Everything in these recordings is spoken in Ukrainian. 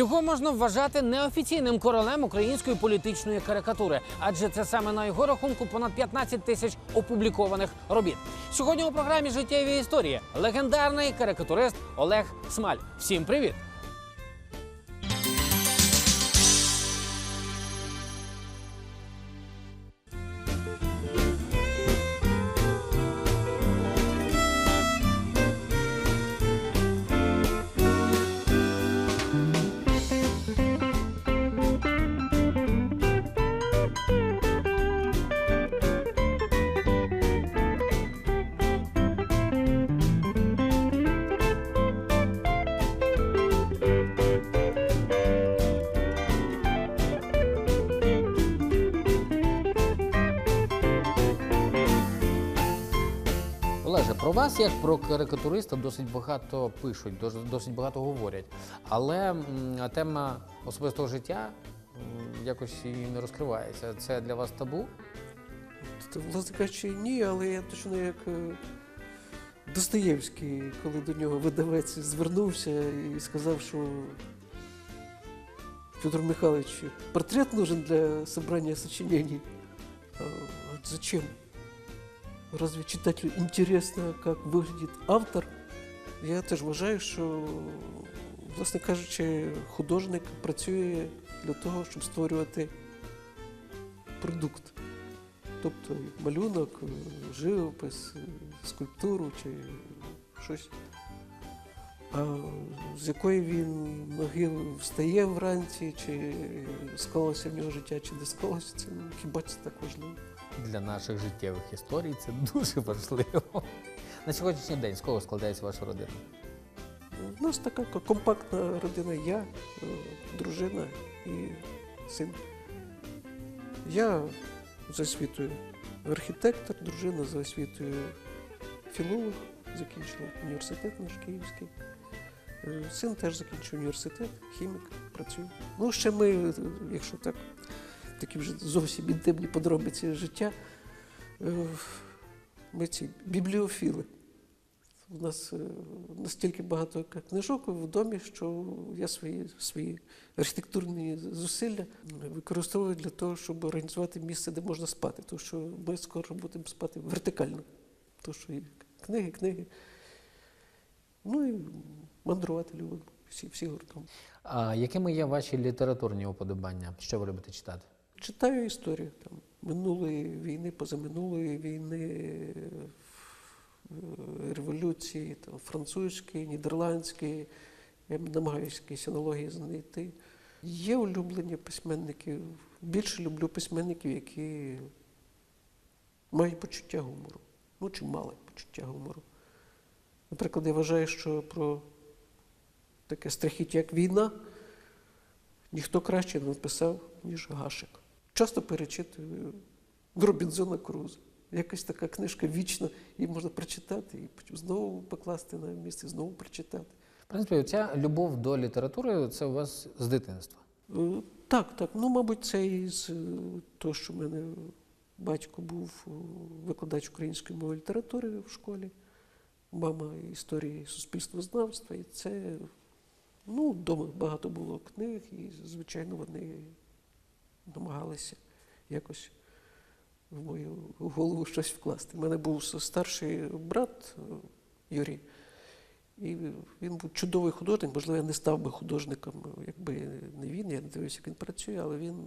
Його можна вважати неофіційним королем української політичної карикатури, адже це саме на його рахунку понад 15 тисяч опублікованих робіт. Сьогодні у програмі життєві історії легендарний карикатурист Олег Смаль. Всім привіт! Олеже, про вас як про карикатуриста досить багато пишуть, досить багато говорять. Але тема особистого життя якось і не розкривається. Це для вас табу? Т- Власне кажучи, ні, але я точно як е, Достоєвський, коли до нього видавець звернувся і сказав, що Федор Михайлович, портрет нужен для собрания сочинений. А, зачем? Разве читателю интересно, как выглядит автор? Я теж вважаю, що, власне кажучи, художник працює для того, щоб створювати продукт. Тобто малюнок, е, живопис, е, скульптуру чи щось. А з якої він ноги встає вранці, чи склалося в нього життя, чи не склалося, це хіба це так важливо. Для наших життєвих історій це дуже важливо. На сьогоднішній день з кого складається ваша родина? У нас така компактна родина, я, е, дружина і син. Я за освітою архітектор, дружина за освітою філолог, закінчила університет наш київський. Е, Син теж закінчив університет, хімік, працює. Ну, ще ми, е, якщо так, такі вже зовсім інтимні подробиці життя, е, ми ці бібліофіли. У нас е, настільки багато книжок в домі, що я свої, свої архітектурні зусилля використовую для того, щоб організувати місце, де можна спати. Тому що ми скоро будемо спати вертикально. Тому що і книги, книги. Ну і мандрувати любимо всі, всі гуртом. А якими є ваші літературні уподобання? Що ви любите читати? Читаю історію там, минулої війни, позаминулої війни, революції, там, французької, нідерландської. Я намагаюся якісь аналогії знайти. Є улюблені письменники. Більше люблю письменників, які мають почуття гумору. Ну, чи мали почуття гумору. Наприклад, я вважаю, що про таке страхіття, як війна, ніхто краще не написав, ніж Гашик. Часто перечитую Робінзона Круза. Якась така книжка вічна, її можна прочитати і потім знову покласти на місце, знову прочитати. В принципі, ця любов до літератури це у вас з дитинства. Е, Так, так. Ну, мабуть, це із е, того, що в мене батько був е, викладач української мови і літератури в школі, мама історії суспільствознавства, і це ну, вдома багато було книг, і, звичайно, вони намагалися якось в мою голову щось вкласти. У мене був старший брат е, Юрій. І він був чудовий художник, можливо, я не став би художником, якби не він, я не дивився, як він працює, але він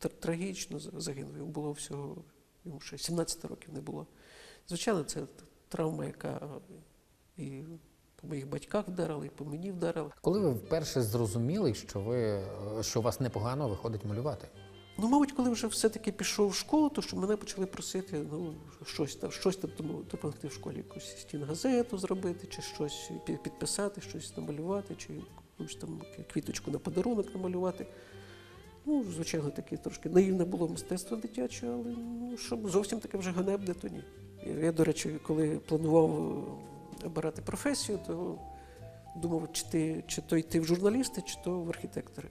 тр- трагічно загинув. Йому було всього, йому ще 17 років не було. Звичайно, це травма, яка і по моїх батьках вдарила, і по мені вдарила. Коли ви вперше зрозуміли, що ви е, що у вас непогано виходить малювати? Ну, мабуть, коли вже все-таки пішов в школу, то що мене почали просити ну, щось там, щось там допомогти в школі, якусь стінгазету зробити, чи щось підписати, щось намалювати, чи якусь там квіточку на подарунок намалювати. Ну, звичайно, таке трошки наївне було мистецтво дитяче, але ну, щоб зовсім таке вже ганебне, то ні. Я, до речі, коли планував е, обирати професію, то думав, чи, ти, чи то йти в журналісти, чи то в архітектори.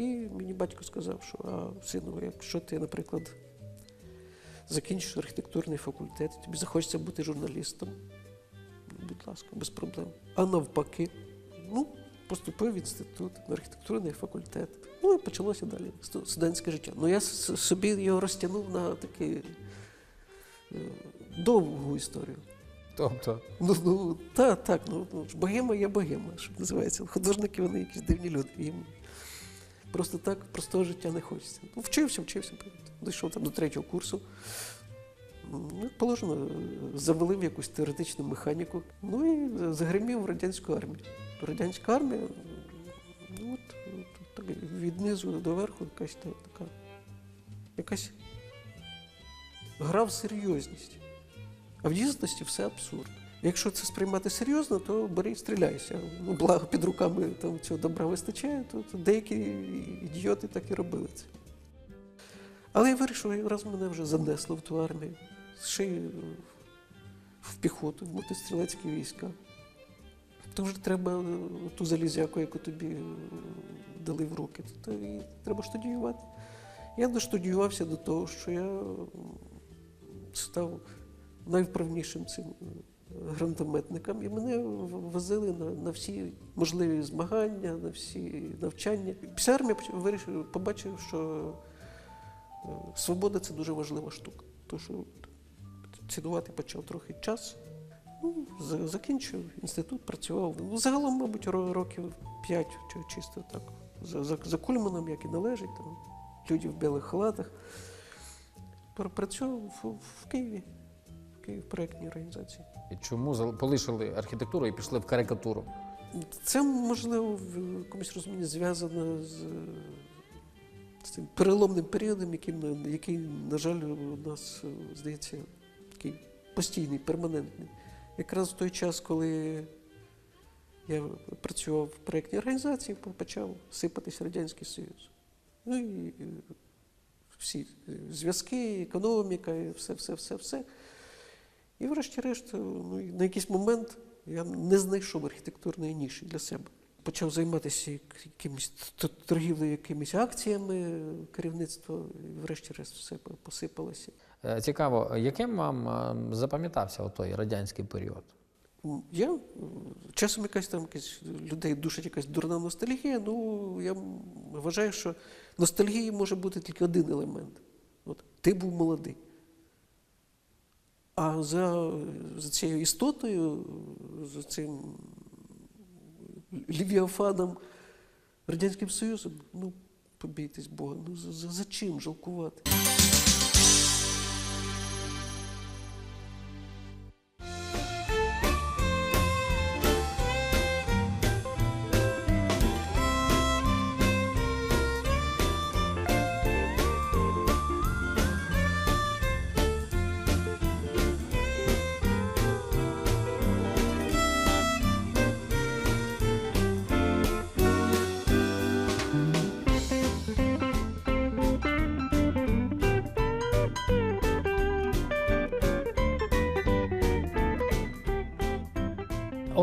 І мені батько сказав, що а, сину, якщо ти, наприклад, закінчиш архітектурний факультет, тобі захочеться бути журналістом, ну, будь ласка, без проблем. А навпаки, ну, поступив в інститут на архітектурний факультет. Ну і почалося далі студентське життя. Ну я собі його розтягнув на таку е, довгу історію. Тобто, Ну, ну так, так, ну, ну богема є богема, що називається. Художники вони якісь дивні люди. Їм просто так простого життя не хочеться. Ну, вчився, вчився. Дійшов там до третього курсу. Ну, положено, завели в якусь теоретичну механіку. Ну і загримів в радянську армію. Радянська армія, ну от, от так, від низу до верху якась та- така. Якась гра в серйозність. А в дійсності все абсурд. Якщо це сприймати серйозно, то бери стріляйся. Ну, благо під руками там цього добра вистачає, то, то деякі ідіоти так і робили це. Але я вирішив, раз мене вже занесло в ту армію, ще й в піхоту, в мотострілецькі війська. То вже треба е, ту залізяку, яку тобі е, дали в руки, то і треба штудіювати. Я доштудіювався до того, що я став найвправнішим цим е, гранатометником, і мене возили на, на всі можливі змагання, на всі навчання. Після армії вирішив, побачив, що е, свобода це дуже важлива штука. Тому що цінувати почав трохи час. Ну, закінчив інститут, працював. Ну, загалом, мабуть, років п'ять чи чисто так. За, за, за кульманом, як і належить, там, люди в білих халатах. Працював в, в Києві, в Києві в проєктній організації. Чому полишили архітектуру і пішли в карикатуру? Це, можливо, в якомусь розумінні зв'язано з, з цим переломним періодом, яким, на- який, на жаль, у нас, здається, такий постійний, перманентний. Якраз в той час, коли я працював в проєктній організації, почав сипатись Радянський Союз. Ну і всі зв'язки, економіка, все, все, все, все. І врешті-решт, ну, на якийсь момент я не знайшов архітектурної ніші для себе. Почав займатися як- якимось торгівлею, якимись акціями е, керівництва, і врешті-решт все посипалося. Е, Цікаво, яким вам е, запам'ятався той радянський період? Я часом якась там якась людей душить якась дурна ностальгія. Ну я вважаю, що ностальгії може бути тільки один елемент. От ти був молодий. А за, за цією істотою, за цим лівіафаном Радянським Союзом, ну, побійтесь Бога, ну за, за, чим жалкувати?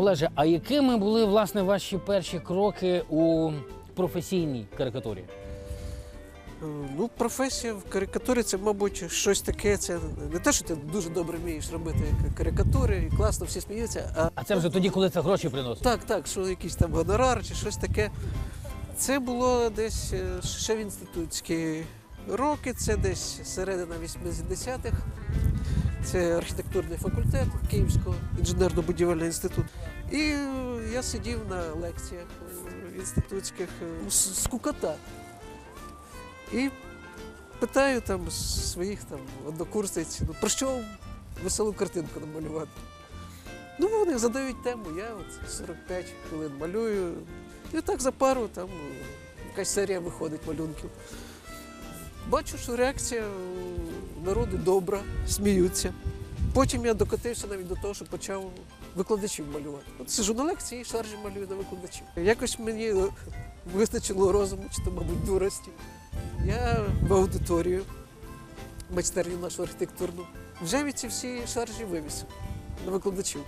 Олеже, а якими були власне ваші перші кроки у професійній карикатурі? Е, Ну, професія в карикатурі це, мабуть, щось таке. Це не те, що ти дуже добре вмієш робити карикатури, і класно всі сміються, а А це вже тоді, коли це гроші приносить. так, так, що якийсь там гонорар чи щось таке. Це було десь е, ще в інститутські роки, це десь середина 80-х. Це архітектурний факультет Київського інженерно-будівельного інституту. І е, я сидів на лекціях е, інститутських е, ну, скукота. І питаю там своїх там однокурсниць, ну про що веселу картинку намалювати. Ну, вони задають тему, я от 45 хвилин малюю. І так за пару там ну, якась серія виходить малюнків. Бачу, що реакція народу добра, сміються. Потім я докотився навіть до того, що почав викладачів малювати. От сижу на лекції і шаржі малюю на викладачів. Якось мені вистачило розуму, чи то, мабуть, дурості. Я в аудиторію, майстерню нашу архітектурну, вже від ці всі шаржі вивісив на викладачів.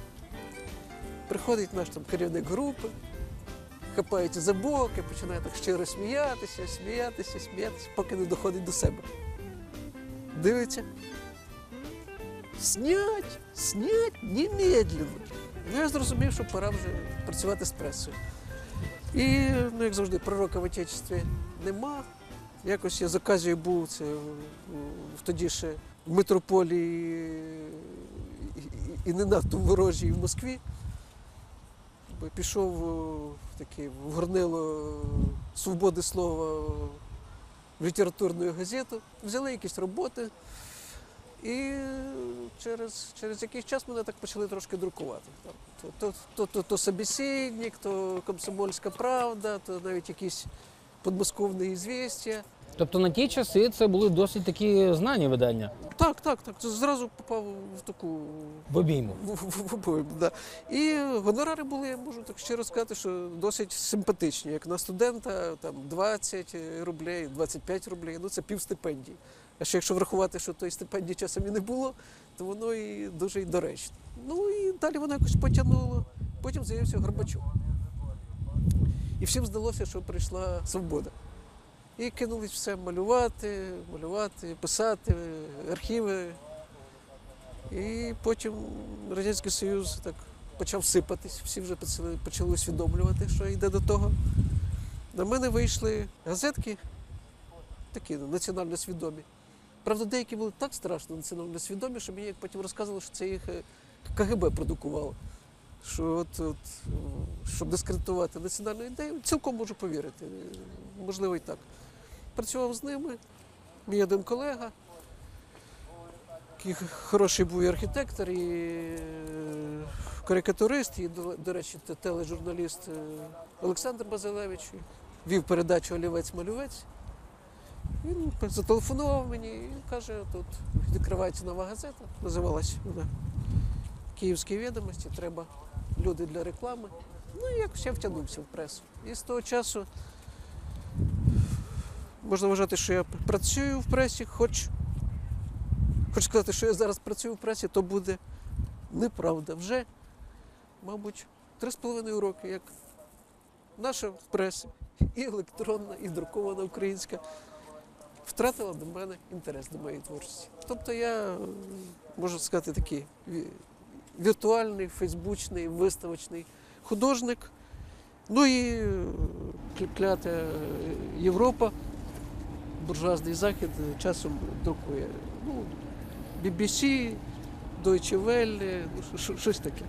Приходить наш там керівник групи, хапається за боки, починає так щиро сміятися, сміятися, сміятися, поки не доходить до себе. Дивиться. Снять, снять немедленно. Я зрозумів, що пора вже працювати з пресою. І, ну, як завжди, пророка в Отечестві нема. Якось я з оказією був це в- тоді ще в метрополії і, не надто ворожій в Москві. Пішов в таке в горнило свободи слова в літературну газету, взяли якісь роботи. І через, через якийсь час мене так почали трошки друкувати. То, то, то, то, то собеседник, то комсомольська правда, то навіть якісь подмосковні звістя. Тобто на ті часи це були досить такі знані видання Так, так, так. Це зразу попав в таку в обійму. в- в- в обойму, да. І гонорари були, я можу так щиро сказати, що досить симпатичні. Як на студента, там 20 рублей, 25 рублей, ну це пів стипендії. А ще якщо врахувати, що тої стипендії часом і не було, то воно і дуже й доречно. Ну і далі воно якось потягнуло. Потім з'явився Горбачов. І всім здалося, що прийшла свобода. І кинулись все малювати, малювати, писати, архіви. І потім Радянський Союз так почав сипатись, всі вже почали, усвідомлювати, що йде до того. На мене вийшли газетки, такі національно свідомі. Правда, деякі були так страшно національно свідомі, що мені як потім розказували, що це їх е, КГБ продукувало. Що от, от, щоб дискредитувати національну ідею, цілком можу повірити. Е, Можливо, і так. Працював з ними, мій один колега, який хороший був і архітектор, і е, карикатурист, і, до, речі, тележурналіст Олександр Базилевич. Вів передачу Олівець-малювець. Він зателефонував мені і каже, тут відкривається нова газета, називалась вона Київські відомості, треба люди для реклами. Ну і якось я втягнувся в пресу. І з того часу можна вважати, що я працюю в пресі, хоч Хочу сказати, що я зараз працюю в пресі, то буде неправда. Вже, мабуть, три з половиною роки, як наша преса, і електронна, і друкована українська, втратила до мене інтерес до моєї творчості. Тобто я, можу сказати, такий віртуальний, фейсбучний, виставочний художник. Ну і клята Європа, буржуазний захід часом друкує. Ну, BBC, Deutsche Welle, що- щось таке.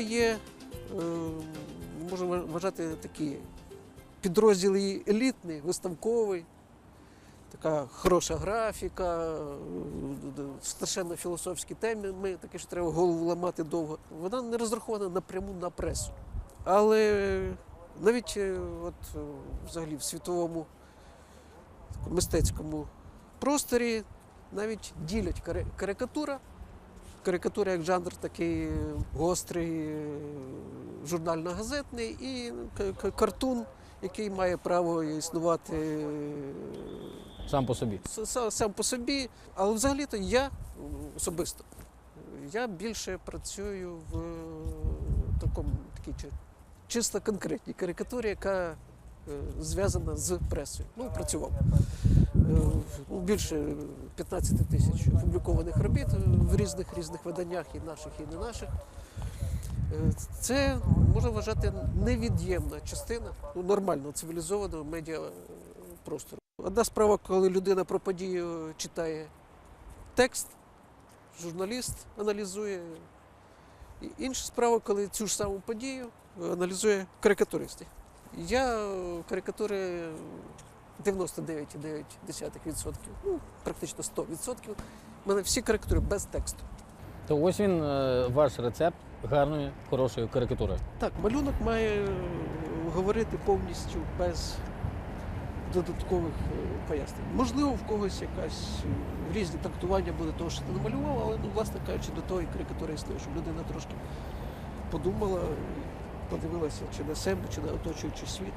Карикатура є, е, можна вважати підрозділ її елітний, виставковий, така хороша графіка, е, страшенно філософські теми, ми таке, що треба голову ламати довго. Вона не розрахована напряму на пресу. Але навіть е, от, взагалі в світовому мистецькому просторі навіть ділять карикатура карикатура як жанр такий гострий, журнально-газетний, і картун, який має право існувати е, Сам по собі. сам по собі. Але взагалі-то я особисто я більше працюю в такому такій чи- чисто конкретній карикатурі, яка е, зв'язана з пресою. Ну, працював. Е, більше 15 тисяч опублікованих робіт в різних різних виданнях, і наших, і не наших. Е, Це можна вважати невід'ємна частина ну, нормального цивілізованого медіа е, простору. Одна справа, коли людина про подію читає текст, журналіст аналізує. І інша справа, коли цю ж саму подію аналізує карикатурист. Я карикатури 99,9%, ну, практично 100%. У мене всі карикатури без тексту. То ось він, е, ваш рецепт гарної, хорошої карикатури. Так, малюнок має е, говорити повністю без додаткових е, пояснень. Можливо, в когось якась е, різні трактування буде того, що ти намалював, але, ну, власне кажучи, до того і карикатура існує, щоб людина трошки подумала, подивилася чи на себе, чи на оточуючий світ.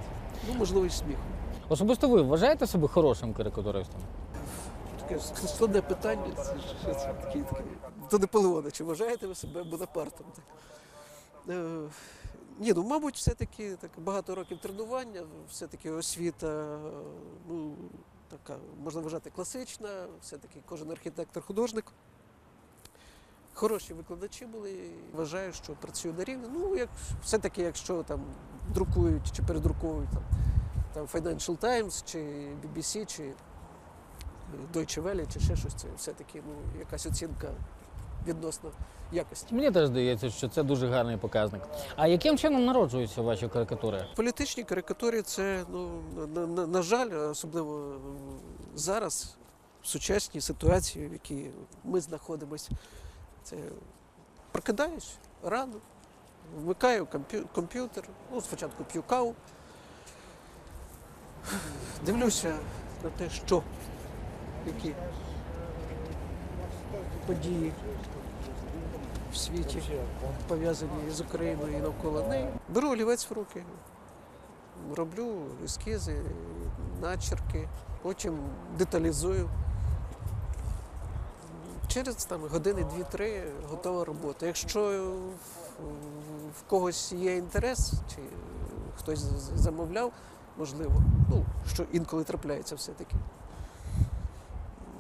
Ну, можливо, і сміхом. Особисто ви вважаєте себе хорошим карикатуристом? таке складне питання. Що це такі, такі. До Наполеона, чи вважаєте ви себе Бонапартом? Так. Е, ні, ну, мабуть, все-таки так, багато років тренування, все-таки освіта, ну, така, можна вважати, класична, все-таки кожен архітектор-художник. Хороші викладачі були. Вважаю, що працюю на рівні. Ну, як, все-таки, якщо там друкують чи передруковують там, там Financial Times, чи BBC, чи Deutsche Welle, чи ще щось, це все-таки ну, якась оцінка відносно якості. Мені теж здається, що це дуже гарний показник. А яким чином народжуються ваші карикатури? Політичні карикатури це, ну, на, на, на жаль, особливо е, зараз, в сучасній ситуації, в якій ми знаходимося, це прокидаюсь рано, вмикаю комп'ю- комп'ютер, ну, спочатку п'ю каву, дивлюся на те, що, які події в світі пов'язані з Україною і навколо неї. Беру олівець в руки, роблю ескізи, начерки, потім деталізую. Через там, години дві-три готова робота. Якщо в, когось є інтерес, чи хтось замовляв, можливо, ну, що інколи трапляється все-таки.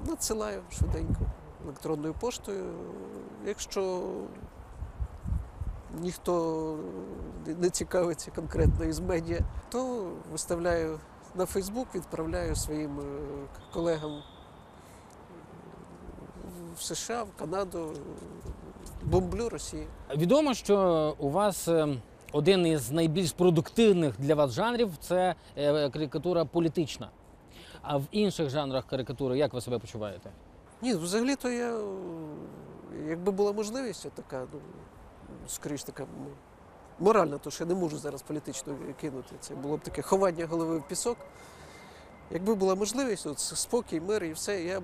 Надсилаю швиденько електронною поштою. Якщо ніхто не цікавиться конкретно із медіа, то виставляю на Фейсбук, відправляю своїм е, колегам в США, в Канаду, бомблю Росію. Відомо, що у вас е, один із найбільш продуктивних для вас жанрів це е, карикатура політична. А в інших жанрах карикатури як ви себе почуваєте? Ні, ну, взагалі-то я, е, якби була можливість така, ну, скоріш така моральна, то що я не можу зараз політично кинути. Це було б таке ховання голови в пісок. Якби була можливість, от спокій, мир і все, я б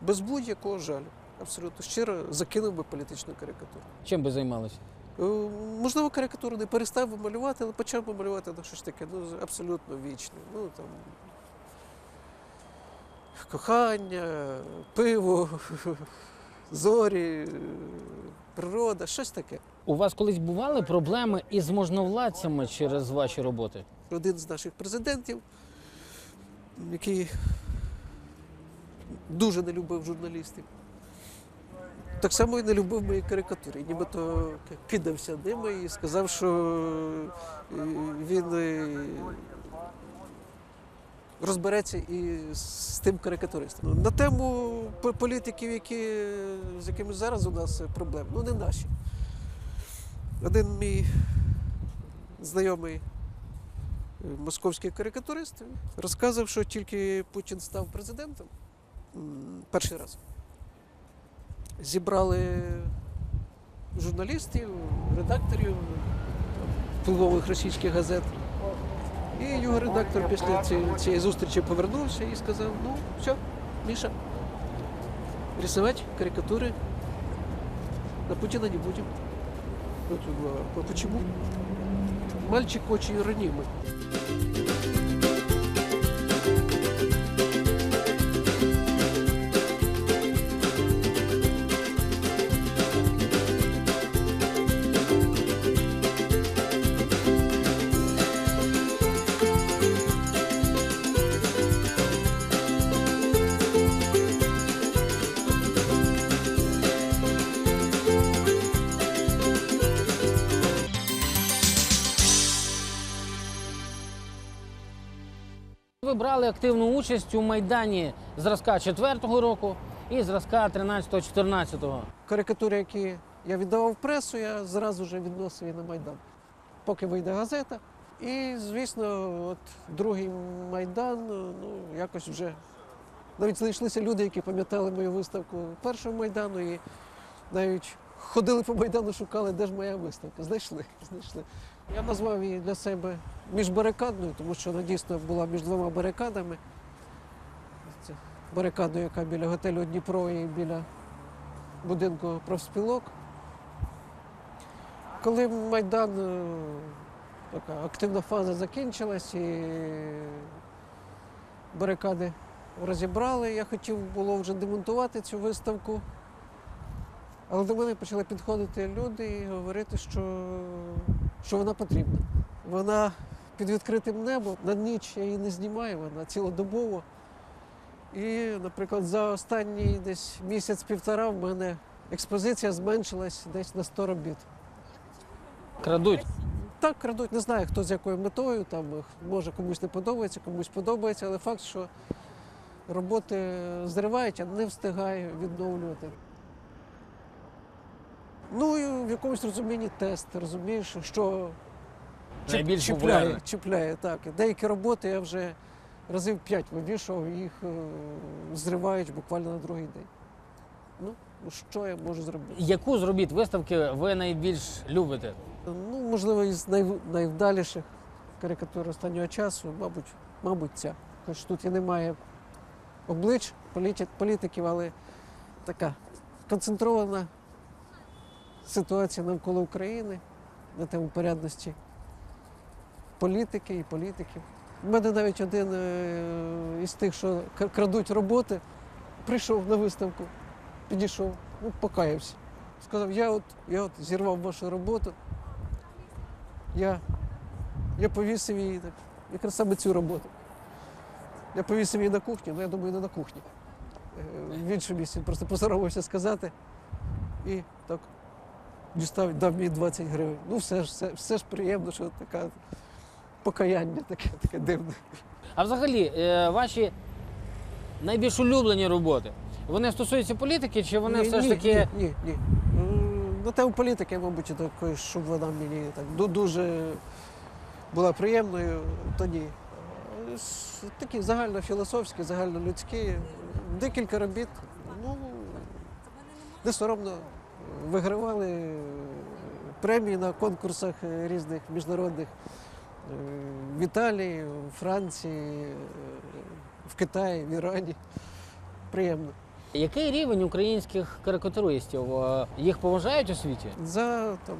без будь-якого жалю, абсолютно щиро закинув би політичну карикатуру. Чим би займалися? Е, Можливо, карикатуру не перестав би малювати, але почав би малювати, ну що ж таке, ну абсолютно вічне. Ну там кохання, пиво, зорі, природа, щось таке. У вас колись бували проблеми із можновладцями через ваші роботи? Один з наших президентів, який дуже не любив журналістів. Так само і не любив мої карикатури. Нібито кидався ними і сказав, що е, він е, розбереться і з тим карикатуристом. На тему політиків, які, з якими зараз у нас проблеми, ну не наші. Один мій знайомий е, московський карикатурист розказав, що тільки Путін став президентом перший раз. Зібрали журналістів, редакторів впливових російських газет. І його редактор після цієї, зустрічі повернувся і сказав: ну, все, Міша, рисувати карикатури на Путина не будем. Тут, почему? Мальчик очень ранимый. Брали активну участь у майдані зразка 4-го року і зразка 13-14-го. Карикатури, які я віддавав пресу, я зразу вже відносив її на Майдан. Поки вийде газета. І, звісно, от другий Майдан, ну, якось вже навіть знайшлися люди, які пам'ятали мою виставку першого Майдану і навіть ходили по Майдану, шукали, де ж моя виставка. Знайшли, знайшли. Я назвав її для себе міжбарикадною, тому що вона дійсно була між двома барикадами. Барикадою, яка біля готелю Дніпро і біля будинку профспілок. Коли Майдан, е, така активна фаза закінчилась і барикади розібрали. Я хотів було вже демонтувати цю виставку. Але до мене почали підходити люди і говорити, що, що вона потрібна. Вона під відкритим небом, на ніч я її не знімаю, вона цілодобово. І, наприклад, за останній десь місяць-півтора в мене експозиція зменшилась десь на 100 робіт. Крадуть. Так, крадуть, не знаю, хто з якою метою, там може комусь не подобається, комусь подобається, але факт, що роботи зривають, а не встигаю відновлювати. Ну і в якомусь розумінні тест, розумієш, що Найбільш чіпляє, популярне. чіпляє. Так. Деякі роботи я вже разів п'ять вивішував, їх е, зривають буквально на другий день. Ну, що я можу зробити? Яку з робіт виставки ви найбільш любите? Ну, можливо, із най, найвдаліших карикатур останнього часу, мабуть, мабуть, ця. Хоч тут і немає облич політі- політиків, але така концентрована ситуація навколо України на тему порядності політики і політиків. У мене навіть один е, із тих, що крадуть роботи, прийшов на виставку, підійшов, ну, покаявся. Сказав, я от, я от зірвав вашу роботу, я, я повісив її так, якраз саме цю роботу. Я повісив її на кухні, ну я думаю, не на кухні. Е, В іншому місці просто посоромився сказати і дістав, дав мені 20 гривень. Ну, все ж, все, все ж приємно, що таке покаяння таке, таке дивне. А взагалі, е, ваші найбільш улюблені роботи, вони стосуються політики, чи вони Ні, все ж ні, таки. Ні, ні, ні. М, На тему політики, мабуть, такої, щоб вона мені так ду- дуже була приємною, то ні. С- Такі загальнофілософські, загальнолюдські. Декілька робіт. Ну, не соромно вигравали премії на конкурсах різних міжнародних е, в Італії, у Франції, е, в Китаї, в Ірані. Приємно. Який рівень українських карикатуристів? Е, Їх поважають у світі? За там,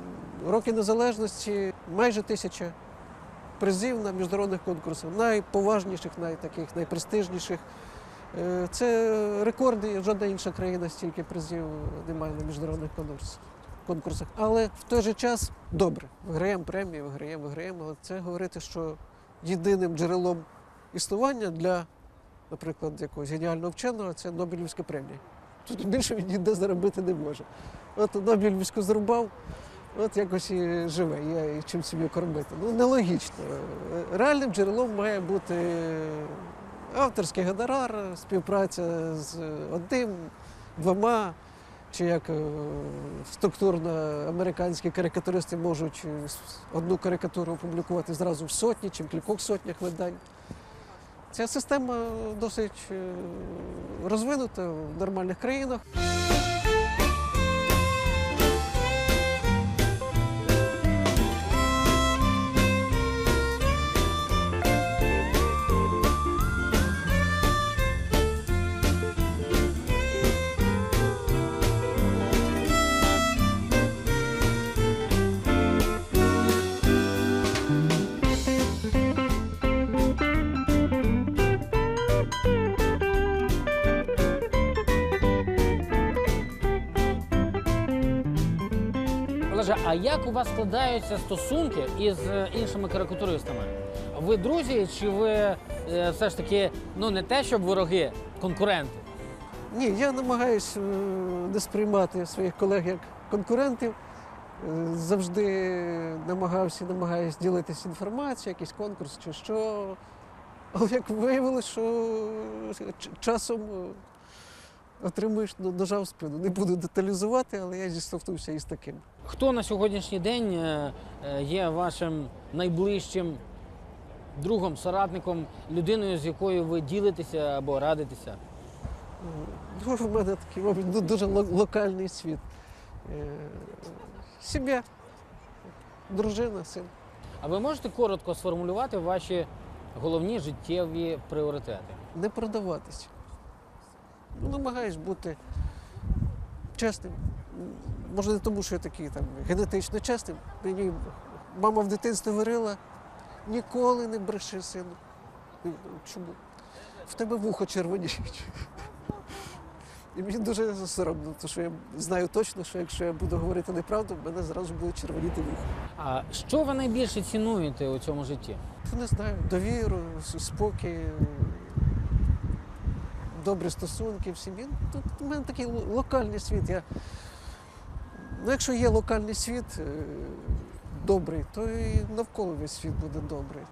роки незалежності майже тисяча призів на міжнародних конкурсах, найповажніших, найтаких, найпрестижніших. Е, Це рекорди, жодна інша країна стільки призів не має на міжнародних конкурсах. Але в той же час добре, виграємо премії, виграємо, виграємо. Але це говорити, що єдиним джерелом існування для, наприклад, якогось геніального вченого це Нобелівська премія. Тут більше він ніде заробити не може. От Нобелівську зрубав, от якось і живе, є чим собі кормити. Ну, нелогічно. Е, Реальним джерелом має бути авторський гонорар, співпраця з одним, двома, чи як е, структурно американські карикатуристи можуть одну карикатуру опублікувати зразу в сотні чи в кількох сотнях видань. Ця система досить е, розвинута в нормальних країнах. Як у вас складаються стосунки із е, іншими карикатуристами? Ви друзі, чи ви е, все ж таки ну не те, щоб вороги, конкуренти? Ні, я намагаюся не сприймати своїх колег як конкурентів. Е, Завжди намагався, намагаюся ділитися інформацією, якийсь конкурс чи що. Але як виявилося, що часом е, отримуєш ну, ножа в спину. Не буду деталізувати, але я зіштовхнувся із таким. Хто на сьогоднішній день е, е, є вашим найближчим другом, соратником, людиною, з якою ви ділитеся або радитеся? Ну, в мене такий, мабуть, дуже локальний світ. Е, Сім'я, дружина, син. А ви можете коротко сформулювати ваші головні життєві пріоритети? не продаватися. Намагаюсь бути чесним. Може, не тому, що я такий там генетично чесним. Мені мама в дитинстві говорила, ніколи не бреши сину. Ну, Чому? в тебе вухо червоніють. І мені дуже соромно, тому що я знаю точно, що якщо я буду говорити неправду, в мене зразу буде червоніти вухо. А що ви найбільше цінуєте у цьому житті? Не знаю, довіру, спокій, добрі стосунки в сім'ї. Тут у мене такий локальний світ. Я... Ну, якщо є локальний світ е, добрий, то і навколо весь світ буде добрий.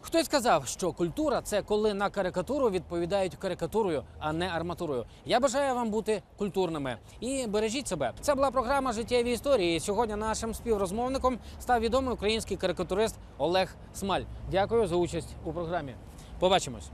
Хтось сказав, що культура це коли на карикатуру відповідають карикатурою, а не арматурою. Я бажаю вам бути культурними і бережіть себе. Це була програма життєві історії. Сьогодні нашим співрозмовником став відомий український карикатурист Олег Смаль. Дякую за участь у програмі. Побачимось.